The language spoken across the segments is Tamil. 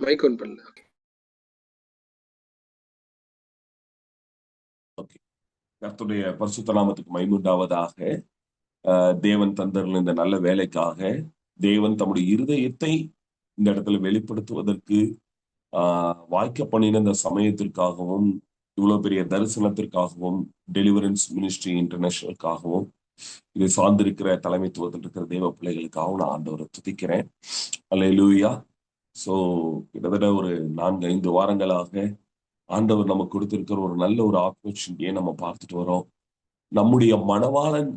மைக் ஆன் பண்ணல கர்த்துடைய பரிசுத்த நாமத்துக்கு மைமுண்டாவதாக ஆஹ் தேவன் தந்தர்கள் இந்த நல்ல வேலைக்காக தேவன் தம்முடைய இருதயத்தை இந்த இடத்துல வெளிப்படுத்துவதற்கு ஆஹ் வாய்க்க பண்ணின இந்த சமயத்திற்காகவும் இவ்வளவு பெரிய தரிசனத்திற்காகவும் டெலிவரன்ஸ் மினிஸ்ட்ரி இன்டர்நேஷனலுக்காகவும் இதை சார்ந்திருக்கிற தலைமைத்துவத்தில் இருக்கிற தேவ பிள்ளைகளுக்காகவும் நான் ஆண்டவரை துதிக்கிறேன். அல்ல லூயா ஸோ கிட்டத்தட்ட ஒரு நான்கு ஐந்து வாரங்களாக ஆண்டவர் நமக்கு கொடுத்திருக்கிற ஒரு நல்ல ஒரு ஆப்பர்ச்சுனிட்டியை நம்ம பார்த்துட்டு வரோம். நம்முடைய மணவாளன்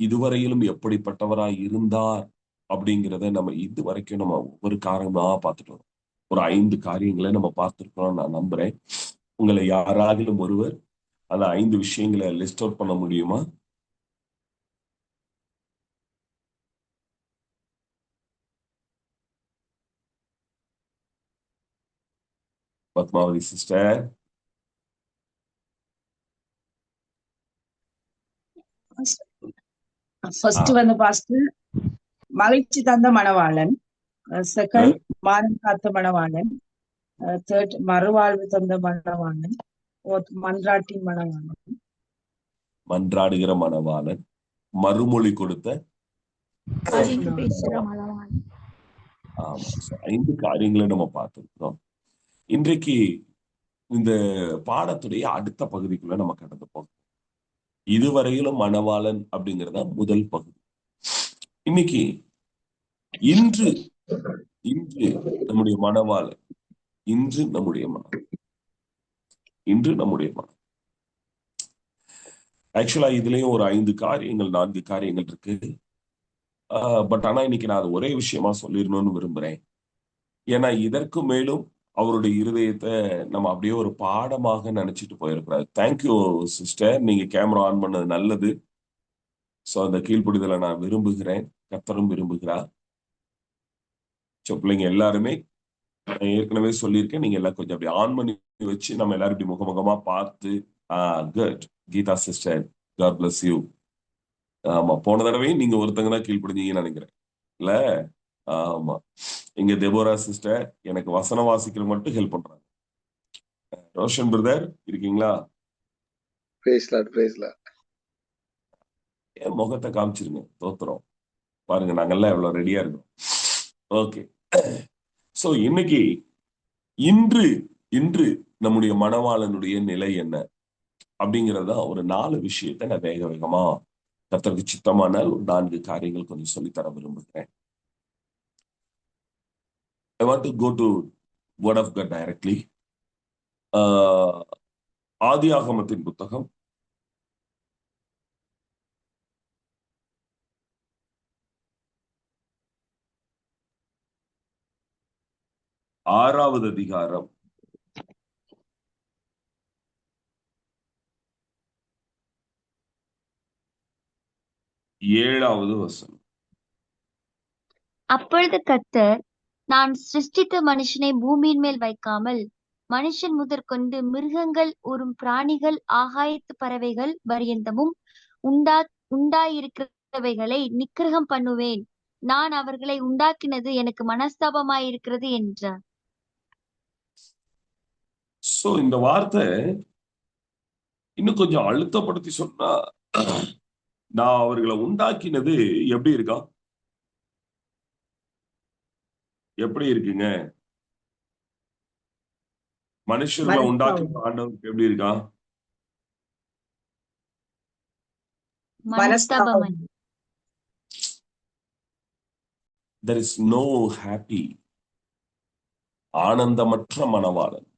இதுவரையிலும் எப்படிப்பட்டவராய் இருந்தார் அப்படிங்கிறத நம்ம இது வரைக்கும் நம்ம ஒவ்வொரு காரணமா பார்த்துட்டு வரோம். ஒரு ஐந்து காரியங்களை நம்ம பார்த்துருக்கோம் நான் நம்புறேன். உங்களை யாராகிலும் ஒருவர் அந்த ஐந்து விஷயங்களை லிஸ்ட் அவுட் பண்ண முடியுமா? பத்மாவதி சிஸ்டர் ஃபர்ஸ்ட் வந்து பாஸ்டர் மகிழ்ச்சி தந்த மணவாளன் செகண்ட் மானம் காத்த மணவாளன் தேர்ட் மறுவாழ்வு தந்த மணவாளன் fourth மன்றாட்டி மணவாளன் மன்றாடுகிற மணவாளன் மறுமொழி கொடுத்த ஐந்து காரியங்களை நம்ம பார்த்திருக்கிறோம் இன்றைக்கு இந்த பாடத்துடைய அடுத்த பகுதிக்குள்ள நம்ம கடந்து போகணும். இதுவரையிலும் மணவாளன் அப்படிங்கிறத முதல் பகுதி. இன்னைக்கு இன்று இன்று நம்முடைய மணவாளன் இன்று நம்முடைய மனம் இன்று நம்முடைய மனம் ஆக்சுவலா இதுலயும் ஒரு ஐந்து காரியங்கள் நான்கு காரியங்கள் இருக்கு. பட் ஆனா இன்னைக்கு நான் அது ஒரே விஷயமா சொல்லிடணும்னு விரும்புறேன். ஏன்னா இதற்கு மேலும் அவருடைய இருதயத்தை நம்ம அப்படியே ஒரு பாடமாக நினைச்சிட்டு போயிருக்கிறாரு. தேங்க்யூ சிஸ்டர் நீங்க கேமரா ஆன் பண்ணது நல்லது. ஸோ அந்த கீழ்ப்படிதலை நான் விரும்புகிறேன். கத்தரும் விரும்புகிறார். ஸோ பிள்ளைங்க எல்லாருமே நான் ஏற்கனவே சொல்லியிருக்கேன். நீங்க எல்லாம் கொஞ்சம் அப்படி ஆன் பண்ணி வச்சு நம்ம எல்லாரும் இப்படி முகமுகமா பார்த்து ஆஹ் good Geetha sister God bless you ஆமா போன தடவையும் நீங்க ஒருத்தங்க தான் கீழ்ப்படிஞ்சீங்கன்னு நினைக்கிறேன். இல்ல? ஆமா. இங்க தெபோரா சிஸ்டர் எனக்கு வசனம் வாசிக்கிற மட்டும் ஹெல்ப் பண்றாங்க. ரோஷன் பிரதர் இருக்கீங்களா? என் முகத்தை காமிச்சிருங்க தோத்துறோம் பாருங்க நாங்கெல்லாம் எவ்வளவு ரெடியா இருக்கோம். ஓகே சோ இன்னைக்கு இன்று இன்று நம்முடைய மணவாளனுடைய நிலை என்ன? அப்படிங்கறத ஒரு நாலு விஷயத்தை நான் வேக வேகமா கத்தருக்கு சித்தமானால் ஒரு நான்கு காரியங்கள் கொஞ்சம் சொல்லித்தர விரும்புகிறேன். I want to go to word of God directly ஆதி ஆகமத்தின் புத்தகம் ஆறாவது அதிகாரம் ஏழாவது வசனம் அப்பொழுது கத்தர் நான் சிருஷ்டித்த மனுஷனை பூமியின் மேல் வைக்காமல் மனுஷன் முதற்கொண்டு மிருகங்கள் உறும் பிராணிகள் ஆகாயத்து பறவைகள் பரியந்தமும் உண்டா உண்டாயிருக்கிறவைகளை நிக்கிரகம் பண்ணுவேன். நான் அவர்களை உண்டாக்கினது எனக்கு மனஸ்தாபமாயிருக்கிறது என்றார். சோ இந்த வார்த்தை இன்னும் கொஞ்சம் அழுத்தப்படுத்தி சொன்னா நான் அவர்களை உண்டாக்கினது எப்படி இருக்கா? எப்படி இருக்குங்க? மனுஷர்களை உண்டாக்கி ஆண்டவருக்கு எப்படி இருக்கா? தெர் இஸ் நோ ஹாப்பி ஆனந்தமற்ற மனவாளன்.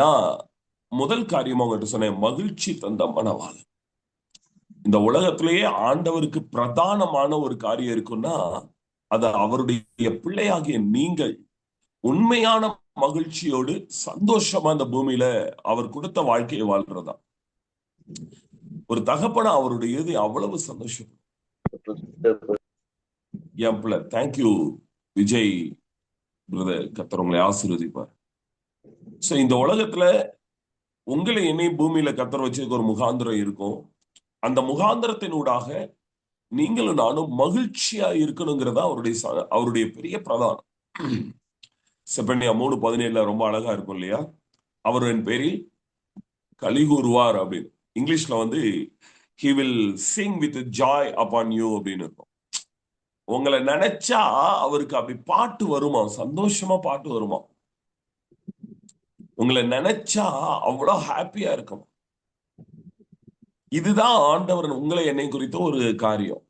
நான் முதல் காரியமா உங்கள்கிட்ட சொன்னேன் மகிழ்ச்சி தந்த மனவாளன். இந்த உலகத்திலேயே ஆண்டவருக்கு பிரதானமான ஒரு காரியம் இருக்குன்னா அது அவருடைய பிள்ளையாகிய நீங்கள் உண்மையான மகிழ்ச்சியோடு சந்தோஷமா இந்த பூமியில அவர் கொடுத்த வாழ்க்கையை வாழ்றதா? ஒரு தகப்பன அவருடைய இது அவ்வளவு சந்தோஷம். என் பிள்ளை தேங்க்யூ விஜய் பிரதர் கத்தர் உங்களை ஆசீர்வதிப்பார். சோ இந்த உலகத்துல உங்களை என்னை பூமியில கத்தர் வச்சிருக்க ஒரு முகாந்திரம் இருக்கும். அந்த முகாந்திரத்தினூடாக நீங்களும் நானும் மகிழ்ச்சியா இருக்கணுங்கிறதா அவருடைய அவருடைய பெரிய பிரதானம் செப்பனியா மூணு பதினேழுல ரொம்ப அழகா இருக்கும் இல்லையா? அவரின் பேரில் களி கூறுவார் அப்படின்னு. இங்கிலீஷ்ல வந்து he will sing with joy upon you அப்படின்னு இருக்கும். உங்களை நினைச்சா அவருக்கு அப்படி பாட்டு வருமா? சந்தோஷமா பாட்டு வருமா? உங்களை நினைச்சா அவ்வளவு ஹாப்பியா இருக்கும் இதுதான் ஆண்டவர் உங்களை என்னை குறித்த ஒரு காரியம்.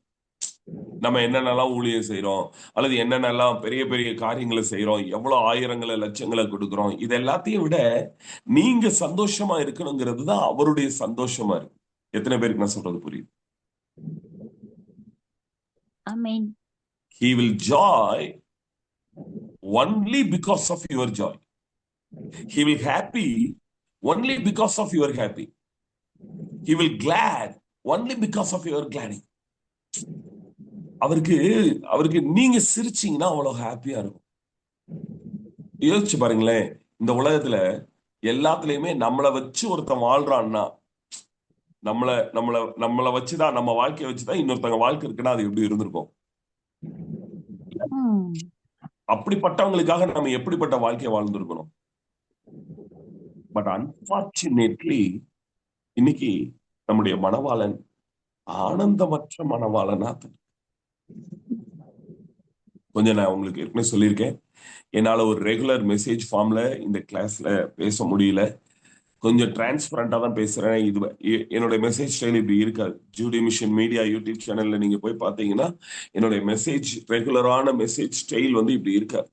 நம்ம என்னென்னலாம் ஊழியம் செய்றோம் அல்லது என்னென்னலாம் பெரிய பெரிய காரியங்களை செய்றோம் எவ்வளவு ஆயிரங்களை லட்சங்களை கொடுக்கிறோம் இது எல்லாத்தையும் விட நீங்க சந்தோஷமா இருக்கணுங்கிறது தான் அவருடைய சந்தோஷமா இருக்கு. எத்தனை பேருக்கு நான் சொல்றது புரியுது? he will joy only because of your joy. He will happy only because of your happy. He will glad only because of your gladdy அவருக்கு அவருக்கு நீங்க சிரிச்சீங்கன்னா அவ்வளவு ஹாப்பியா இருக்கும். யோசிச்சு பாருங்களேன் இந்த உலகத்துல எல்லாத்துலயுமே நம்மளை வச்சு ஒருத்தன் வாழ்றான்னா நம்மள நம்மள நம்மள வச்சுதான் நம்ம வாழ்க்கைய வச்சுதான் இன்னொருத்தங்க வாழ்க்கை இருக்குன்னா அது எப்படி இருந்திருக்கும். அப்படிப்பட்டவங்களுக்காக நம்ம எப்படிப்பட்ட வாழ்க்கையை வாழ்ந்திருக்கணும்? பட் அன்பார்ச்சுனேட்லி இன்னைக்கு நம்முடைய மனவாளன் ஆனந்தமற்ற மனவாளனா கொஞ்சம் நான் உங்களுக்கு ஏற்கனவே சொல்லியிருக்கேன். என்னால ஒரு ரெகுலர் மெசேஜ் ஃபார்ம்ல இந்த கிளாஸ்ல பேச முடியல. கொஞ்சம் டிரான்ஸ்பரண்டா தான் பேசுறேன். இது என்னுடைய மெசேஜ் ஸ்டைல் இப்படி இருக்காது. ஜூடி மிஷன் மீடியா யூடியூப் சேனல்ல நீங்க போய் பார்த்தீங்கன்னா என்னுடைய மெசேஜ் ரெகுலரான மெசேஜ் ஸ்டைல் வந்து இப்படி இருக்காது.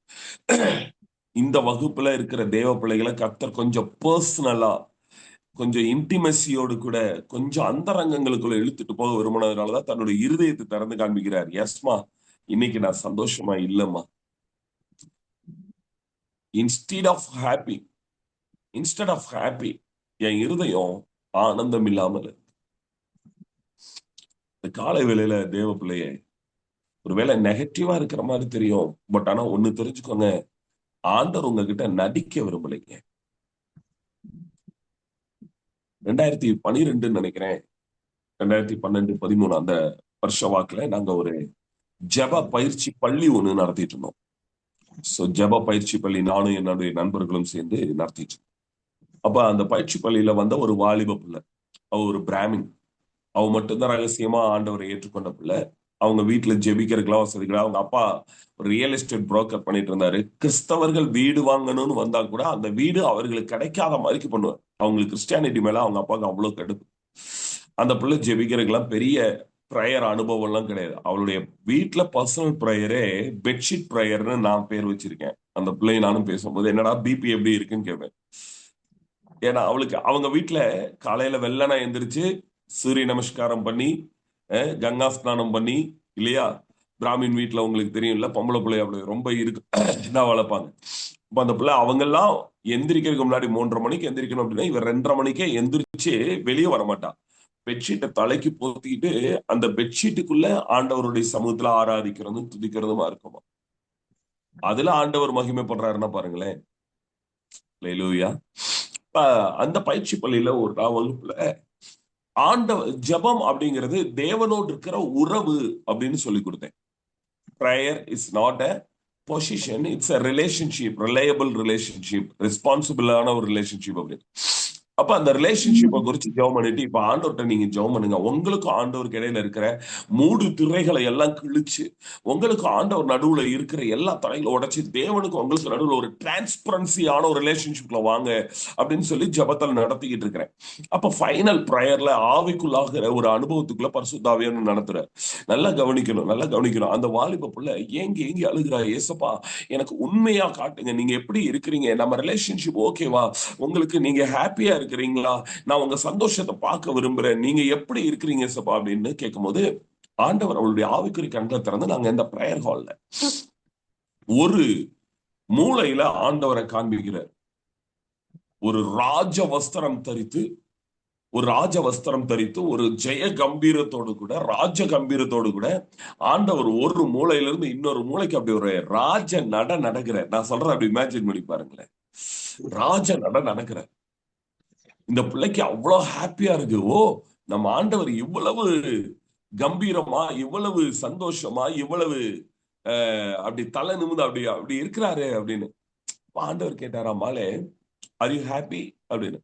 இந்த வகுப்புல இருக்கிற தேவ பிள்ளைகளை கத்தர் கொஞ்சம் பர்சனலா கொஞ்சம் இன்டிமசியோடு கூட கொஞ்சம் அந்தரங்கங்களுக்குள்ள இழுத்துட்டு போக விரும்பினதுனாலதான் தன்னுடைய இருதயத்தை திறந்து காண்பிக்கிறார். எஸ்மா இன்னைக்கு நான் சந்தோஷமா இல்லம்மா. Instead of happy instead of happy என் இருதயம் ஆனந்தம் இல்லாமல் இருக்கு. இந்த காலை வேளையில தேவ பிள்ளையே ஒருவேளை நெகட்டிவா இருக்கிற மாதிரி தெரியும் பட் ஆனா ஒண்ணு தெரிஞ்சுக்கோங்க ஆண்டவர் உங்ககிட்ட நடிக்க விரும்பலைங்க. ரெண்டாயிரத்தி பனிரெண்டுன்னு நினைக்கிறேன். ரெண்டாயிரத்தி பன்னெண்டு பதிமூணு அந்த வருஷ வாக்குல நாங்க ஒரு ஜெப பயிற்சி பள்ளி ஒன்று நடத்திட்டு இருந்தோம். சோ ஜெப பயிற்சி பள்ளி நானும் என்னுடைய நண்பர்களும் சேர்ந்து நடத்திட்டு இருந்தோம். அப்ப அந்த பயிற்சி பள்ளியில வந்த ஒரு வாலிப பிள்ளை அவ ஒரு பிராமின். அவ மட்டும்தான் ரகசியமா ஆண்டவரை ஏற்றுக்கொண்ட பிள்ளை. அவங்க வீட்டுல ஜெபிக்கிறதுக்கெல்லாம் வசதி கிடையாது. அவங்க அப்பா ஒரு ரியல் எஸ்டேட் புரோக்கர் பண்ணிட்டு இருந்தாரு. கிறிஸ்தவர்கள் வீடு வாங்கணும்னு வந்தா கூட அந்த வீடு அவர்களுக்கு கிடைக்காத மாதிரி பண்ணுவார். அவங்களுக்கு கிறிஸ்டியானிட்டி மேல அவங்க அப்பாவுக்கு அவ்வளவு கடுப்பு. அந்த பிள்ளை ஜெபிக்கிறதுக்கெல்லாம் பெரிய ப்ரேயர் அனுபவம் எல்லாம் கிடையாது. அவளுடைய வீட்டுல பர்சனல் ப்ரேயரே பெட்ஷீட் ப்ரேயர்னு நான் பேர் வச்சிருக்கேன். அந்த பிள்ளை நானும் பேசும்போது என்னடா பிபி எப்படி இருக்குன்னு கேட்பேன் ஏன்னா அவளுக்கு அவங்க வீட்டுல காலையில வெள்ளனா எந்திரிச்சு சூரிய நமஸ்காரம் பண்ணி கங்கா ஸ்நானம் பண்ணி இல்லையா? பிராமின் வீட்டுல உங்களுக்கு தெரியும்ல பொம்பளை பிள்ளை அப்படி ரொம்ப இருக்கு இதாக வளர்ப்பாங்க இப்போ அந்த பிள்ளை அவங்க எல்லாம் எந்திரிக்கிறதுக்கு முன்னாடி மூன்றரை மணிக்கு எந்திரிக்கணும் அப்படின்னா இவர் ரெண்டரை மணிக்கே எந்திரிச்சு வெளியே வரமாட்டான் பெட்ஷீட்டை தலைக்கு போத்திக்கிட்டு அந்த பெட்ஷீட்டுக்குள்ள ஆண்டவருடைய சமூகத்துல ஆராதிக்கிறதும் துதிக்கிறதுமா இருக்குமா? அதுல ஆண்டவர் மகிமை பண்றாருன்னா பாருங்களேன் லேலூயா அந்த பயிற்சி பள்ளியில ஒரு நான் வகுப்புல ஆண்டவ ஜெபம் அப்படிங்கிறது தேவனோடு இருக்கிற உறவு அப்படின்னு சொல்லி கொடுத்தேன். Prayer is not a position it's a relationship reliable relationship ரெஸ்பான்சிபிளான ஒரு ரிலேஷன்ஷிப் அப்படின்னு. அப்ப அந்த ரிலேஷன்ஷிப்பை குறிச்சு ஜெபம் பண்ணிட்டு இப்ப ஆண்டவர்கிட்ட நீங்க ஜெபம் பண்ணுங்க உங்களுக்கும் ஆண்டவருக்கு இடையில இருக்கிற மூடு திரைகளை எல்லாம் கிழிச்சு உங்களுக்கு ஆண்டவர் நடுவுல இருக்கிற எல்லா தடைகளை உடைச்சு தேவனுக்கு உங்களுக்கு நடுவுல ஒரு டிரான்ஸ்பரன்சியான ஒரு ரிலேஷன்ஷிப்ல வாங்க அப்படின்னு சொல்லி ஜெபத்தில் நடத்திக்கிட்டு இருக்கிறேன். அப்ப ஃபைனல் ப்ரேயர்ல ஆவிக்குள்ளாகிற ஒரு அனுபவத்துக்குள்ள பரிசுத்தாவியன்னு நடத்துறாரு. நல்லா கவனிக்கணும் நல்லா கவனிக்கணும். அந்த வாலிப புள்ள ஏங்கி ஏங்கி அழுகிறா ஏசப்பா எனக்கு உண்மையா காட்டுங்க. நீங்க எப்படி இருக்கிறீங்க? நம்ம ரிலேஷன்ஷிப் ஓகேவா உங்களுக்கு நீங்க ஹாப்பியா இருக்கிறீங்களா? நான் உங்க சந்தோஷத்தை பார்க்க விரும்புறேன். நீங்க எப்படி இருக்கிறீங்க சபா அப்படின்னு கேட்கும்போது ஆண்டவர் அவளுடைய ஆவிக்குறி கண்களை திறந்து நாங்க இந்த ப்ரேயர் ஹால்ல ஒரு மூளையில ஆண்டவரை காண்பிக்கிறார். ஒரு ராஜ வஸ்திரம் தரித்து ஒரு ராஜ வஸ்திரம் தரித்து ஒரு ஜெய கம்பீரத்தோடு கூட ராஜ கம்பீரத்தோடு கூட ஆண்டவர் ஒரு மூலையில இருந்து இன்னொரு மூளைக்கு அப்படி ஒரு ராஜ நட நடக்கிற நான் சொல்றேன் அப்படி இமேஜின் பண்ணி பாருங்களேன். ராஜ நட நடக்கிற இந்த பிள்ளைக்கு அவ்வளவு ஹாப்பியா இருக்கு. ஓ நம்ம ஆண்டவர் இவ்வளவு கம்பீரமா இவ்வளவு சந்தோஷமா இவ்வளவு அப்படி தலை நிமிந்து அப்படி அப்படி இருக்கிறாரு அப்படின்னு. ஆண்டவர் கேட்டாரா மாலே ஆர் யூ ஹாப்பி அப்படின்னு.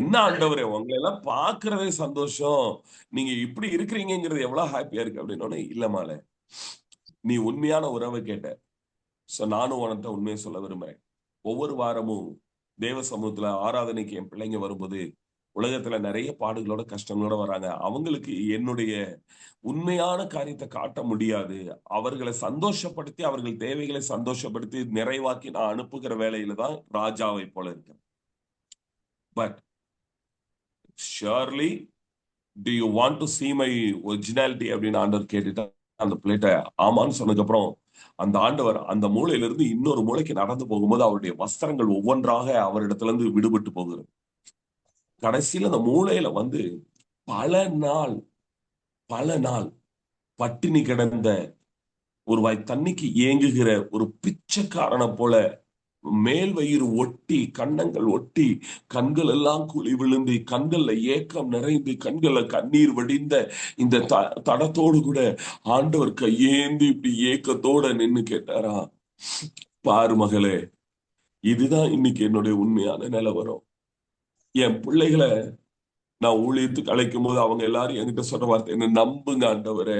என்ன ஆண்டவரே உங்களை எல்லாம் பாக்குறதே சந்தோஷம். நீங்க இப்படி இருக்கிறீங்கிறது எவ்வளவு ஹாப்பியா இருக்கு அப்படின்னு இல்ல மாலே நீ உண்மையான உறவை கேட்ட. சோ நானும் உனத்த உண்மையை சொல்ல விரும்புறேன். ஒவ்வொரு வாரமும் தேவ சமூகத்துல ஆராதனைக்கு என் பிள்ளைங்க வரும்போது உலகத்துல நிறைய பாடுகளோட கஷ்டங்களோட வராங்க. அவங்களுக்கு என்னுடைய உண்மையான காரியத்தை காட்ட முடியாது. அவர்களை சந்தோஷப்படுத்தி அவர்கள் தேவைகளை சந்தோஷப்படுத்தி நிறைவாக்கி நான் அனுப்புகிற வேலையில தான் ராஜாவை போல இருக்கேன் but surely do you want to see my originality அப்படின்னு ஆண்டவர் கேட்டுட்டா அந்த பிளேட்டை ஆமான்னு சொன்னதுக்கு அப்புறம் அந்த ஆண்டவர் அந்த மூலையில இருந்து இன்னொரு மூளைக்கு நடந்து போகும்போது அவருடைய வஸ்திரங்கள் ஒவ்வொன்றாக அவரிடத்திலிருந்து விடுபட்டு போகிறது. கடைசியில் அந்த மூலையில வந்து பல நாள் பல நாள் பட்டினி கிடந்த ஒரு வாய் தண்ணிக்கு ஏங்குகிற ஒரு பிச்சைக்காரனை போல மேல் வயிறு ஒட்டி கன்னங்கள் ஒட்டி கண்கள் எல்லாம் குழி விழுந்து கண்கள்ல ஏக்கம் நிறைந்து கண்கள்ல கண்ணீர் வடிந்த இந்த த தடத்தோடு கூட ஆண்டவர் கையேந்து இப்படி ஏக்கத்தோட நின்னு கேட்டாரா? பாரு மகளே இதுதான் இன்னைக்கு என்னுடைய உண்மையான நிலவரம். என் பிள்ளைகளை நான் ஊழியத்துக்கு அழைக்கும் போது அவங்க எல்லாரும் என்கிட்ட சொல்ற வார்த்தை என்ன நம்புங்க ஆண்டவரே.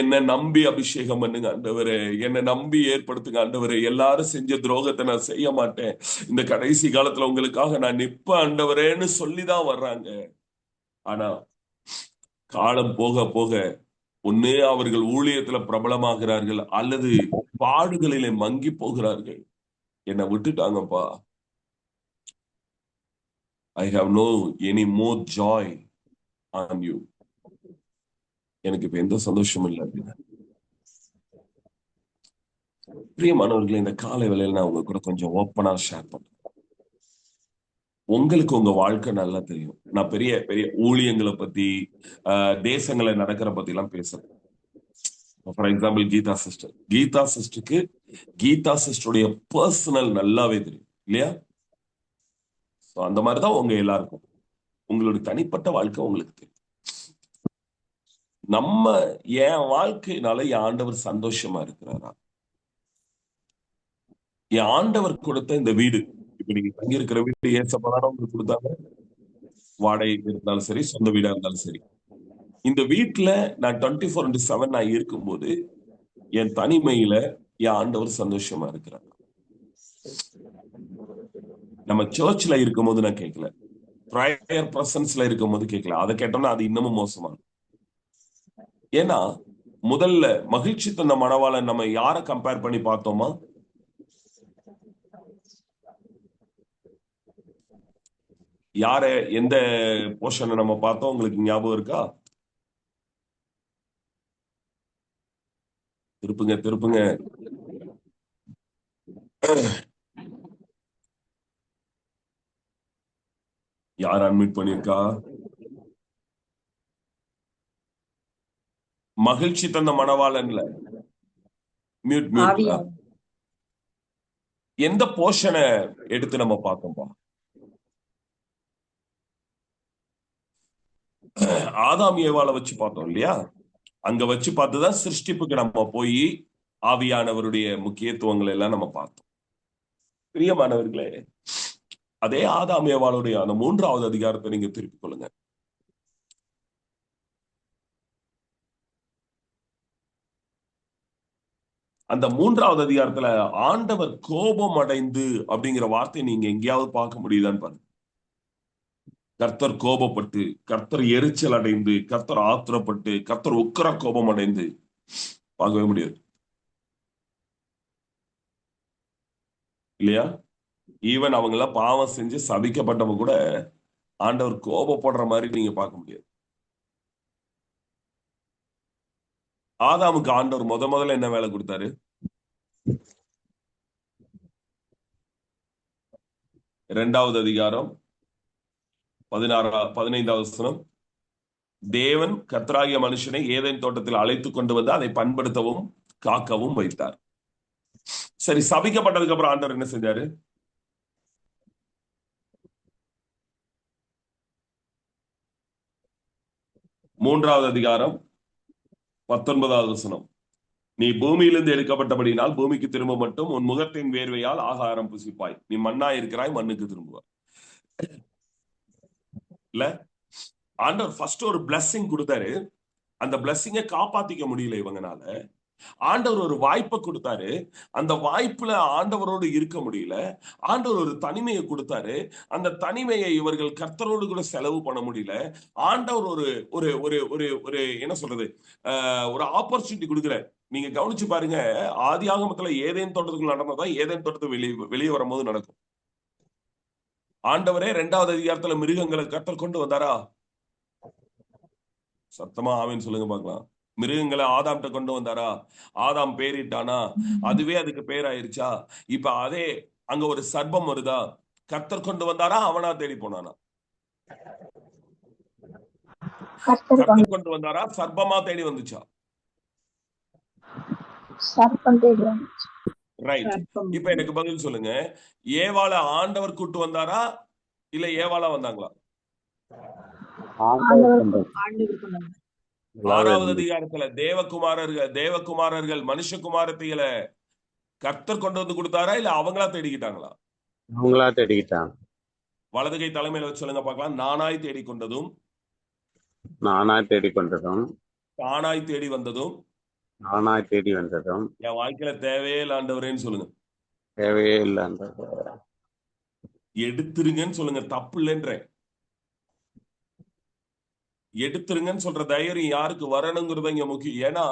என்ன நம்பி அபிஷேகம் பண்ணுங்க ஆண்டவரே. என்ன நம்பி ஏற்படுத்துங்க ஆண்டவரே. எல்லாரும் செஞ்ச துரோகத்தை நான் செய்ய மாட்டேன். இந்த கடைசி காலத்துல உங்களுக்காக நான் நிப்ப ஆண்டவரேன்னு சொல்லிதான் வர்றாங்க. ஆனா காலம் போக போக ஒன்னே அவர்கள் ஊழியத்துல பிரபலமாகிறார்கள் அல்லது பாடுகளிலே மங்கி போகிறார்கள். என்னை விட்டுட்டாங்கப்பா. I have no any more joy on you எனக்கு இப்ப எந்த சந்தோஷமும் இல்லை அப்படின்னா. பிரியமானவர்களே இந்த காலை வேலையில நான் உங்க கூட கொஞ்சம் ஓப்பனா ஷேர் பண்றேன். உங்களுக்கு உங்க வாழ்க்கை நல்லா தெரியும். நான் பெரிய பெரிய ஊழியங்களை பத்தி ஆஹ், தேசங்களை நடக்கிற பத்தி எல்லாம் பேசுறேன் for example Geetha sister Geetha சிஸ்டருக்கு கீதா சிஸ்டருடைய பர்சனல் நல்லாவே தெரியும். இல்லையா? ஸோ அந்த மாதிரிதான் உங்க எல்லாருக்கும். உங்களுடைய தனிப்பட்ட வாழ்க்கை உங்களுக்கு தெரியும். நம்ம என் வாழ்க்கையினால என் ஆண்டவர் சந்தோஷமா இருக்கிறாரா? என் ஆண்டவர் கொடுத்த இந்த வீடு இப்ப நீங்க தங்கியிருக்கிற வீடு ஏசப்பதான உங்களுக்கு கொடுத்தாங்க? வாடகை இருந்தாலும் சரி சொந்த வீடா இருந்தாலும் சரி. இந்த வீட்டுல நான் டுவெண்ட்டி ஃபோர் இன்டு செவன் நான் இருக்கும்போது என் தனிமையில என் ஆண்டவர் சந்தோஷமா இருக்கிறார். நம்ம சர்ச்ல இருக்கும்போது நான் கேட்கல ப்ரையர் பிரசன்ஸ்ல இருக்கும்போது கேட்கல அதை கேட்டோம்னா அது இன்னமும் மோசமா ஏன்னா முதல்ல மகிழ்ச்சி தந்த மணவாளன் நம்ம யார கம்பேர் பண்ணி பார்த்தோமா? யார எந்த போர்ஷனை நம்ம பார்த்தோம்? உங்களுக்கு ஞாபகம் இருக்கா? திருப்புங்க திருப்புங்க. யார் அட்மிட் பண்ணிருக்கா மகிழ்ச்சி தந்த மணவாளன்ல மியூட் மியூட் எந்த போர்ஷனை எடுத்து நம்ம பார்த்தோம்பா ஆதாம் ஏவாளை வச்சு பார்த்தோம் இல்லையா? அங்க வச்சு பார்த்துதான் சிருஷ்டிப்புக்கு நம்ம போய் ஆவியானவருடைய முக்கியத்துவங்களை எல்லாம் நம்ம பார்த்தோம். பிரியமானவர்களே அதே ஆதாம் ஏவாளுடைய அந்த மூன்றாவது அதிகாரத்தை நீங்க திருப்பிக் கொள்ளுங்க. அந்த மூன்றாவது அதிகாரத்துல ஆண்டவர் கோபம் அடைந்து அப்படிங்கிற வார்த்தை நீங்க எங்கேயாவது பார்க்க முடியுதான்னு பாருங்க. கர்த்தர் கோபப்பட்டு கர்த்தர் எரிச்சல் அடைந்து கர்த்தர் ஆத்திரப்பட்டு கர்த்தர் உக்கர கோபம் அடைந்து பார்க்கவே முடியாது. இல்லையா? ஈவன் அவங்களாம் பாவம் செஞ்சு சபிக்கப்பட்டவங்க கூட ஆண்டவர் கோபப்படுற மாதிரி நீங்க பார்க்க முடியாது. ஆதாமுக்கு ஆண்டவர் முத முதல்ல என்ன வேலை கொடுத்தாரு? இரண்டாவது அதிகாரம் பதினாறா பதினைந்தாவது வசனம். தேவன் கத்ராகிய மனுஷனை ஏதேன் தோட்டத்தில் அழைத்து கொண்டு வந்து அதை பண்படுத்தவும் காக்கவும் வைத்தார். சரி சபிக்கப்பட்டதுக்கு அப்புறம் ஆண்டவர் என்ன செஞ்சாரு? மூன்றாவது அதிகாரம் பத்தொன்பதாவது வசனம். நீ பூமியிலிருந்து எடுக்கப்பட்டபடினால் பூமிக்கு திரும்ப மட்டும் உன் முகத்தின் வேர்வையால் ஆகாரம் புசிப்பாய். நீ மண்ணா இருக்கிறாய் மண்ணுக்கு திரும்புவாய். இல்ல? ஆண்டவர் ஃபர்ஸ்ட் ஒரு பிளஸ்ஸிங் கொடுத்தாரு. அந்த பிளஸ்ஸிங்க காப்பாத்திக்க முடியல இவங்கனால. ஆண்டவர் ஒரு வாய்ப்பை கொடுத்தாரு. அந்த வாய்ப்புல ஆண்டவரோடு இருக்க முடியல. ஆண்டவர் ஒரு தனிமையை கொடுத்தாரு. அந்த தனிமையை இவர்கள் கர்த்தரோடு கூட செலவு பண்ண முடியல. ஆண்டவர் ஒரு ஒரு ஒரு ஒரு ஒரு என்ன சொல்றது? ஆஹ் ஒரு ஆப்பர்ச்சுனிட்டி கொடுக்குறாரு நீங்க கவனிச்சு பாருங்க. ஆதி ஆகமத்துல ஏதேன் தோட்டத்துக்குள்ள நடந்ததான் ஏதேன் தோட்டத்துக்கு வெளியே வெளியே வரும்போது நடக்கும். ஆண்டவரே ரெண்டாவது அதிகாரத்துல மிருகங்களை கர்த்தர் கொண்டு வந்தாரா? சத்தமா ஆமீன் சொல்லுங்க பாக்கலாம் மிருகங்களை ஆதாம்கிட்ட கொண்டு வந்தாரா? ஆதாம் பேரிட்டானா? அதுவே அதுக்கு பேராயிருச்சா? இப்ப அதே அங்க ஒரு சர்ப்பம் வருதா? கர்த்தர் கொண்டு வந்தாரா? அவனா தேடி போனானா? கர்த்தர் கொண்டு வந்தாரா? சர்ப்பமா தேடி வந்துச்சா. ரைட். இப்ப எனக்கு பதில் சொல்லுங்க. ஏவாள ஆண்டவர் கூட்டு வந்தாரா? இல்ல ஏவாளா வந்தாங்களா? ஆறாவது அதிகாரத்துல தேவகுமாரர்கள் தேவகுமாரர்கள் மனுஷகுமாரத்திகளை கர்த்தர் கொண்டு வந்து கொடுத்தாரா இல்ல அவங்களா தேடிக்கிட்டாங்களா? அவங்களா தேடிக்கிட்டாங்க. வலது கை தலைமையில வச்சு சொல்லுங்க பார்க்கலாம். நானாய் தேடி கொண்டதும் நானா தேடி கொண்டதும் தானாய் தேடி வந்ததும் நானா தேடி வந்ததும் என் வாழ்க்கையில தேவையே இல்ல ஆண்டவரேன்னு சொல்லுங்க. தேவையே இல்லைன்றது எடுத்துருங்கன்னு சொல்லுங்க. தப்பு இல்லைன்றேன். எடுத்துருங்கன்னு சொல்ற தைரியம் யாருக்கு வரணுங்கிறது இங்க முக்கியம். ஏன்னா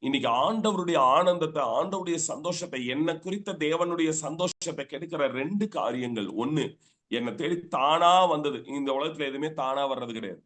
இன்னைக்கு ஆண்டவருடைய ஆனந்தத்தை ஆண்டவருடைய சந்தோஷத்தை என்ன குறித்த தேவனுடைய சந்தோஷத்தை கெடுக்கிற ரெண்டு காரியங்கள். ஒண்ணு என்னை தேடி தானா வந்தது. இந்த உலகத்துல எதுவுமே தானா வர்றது கிடையாது.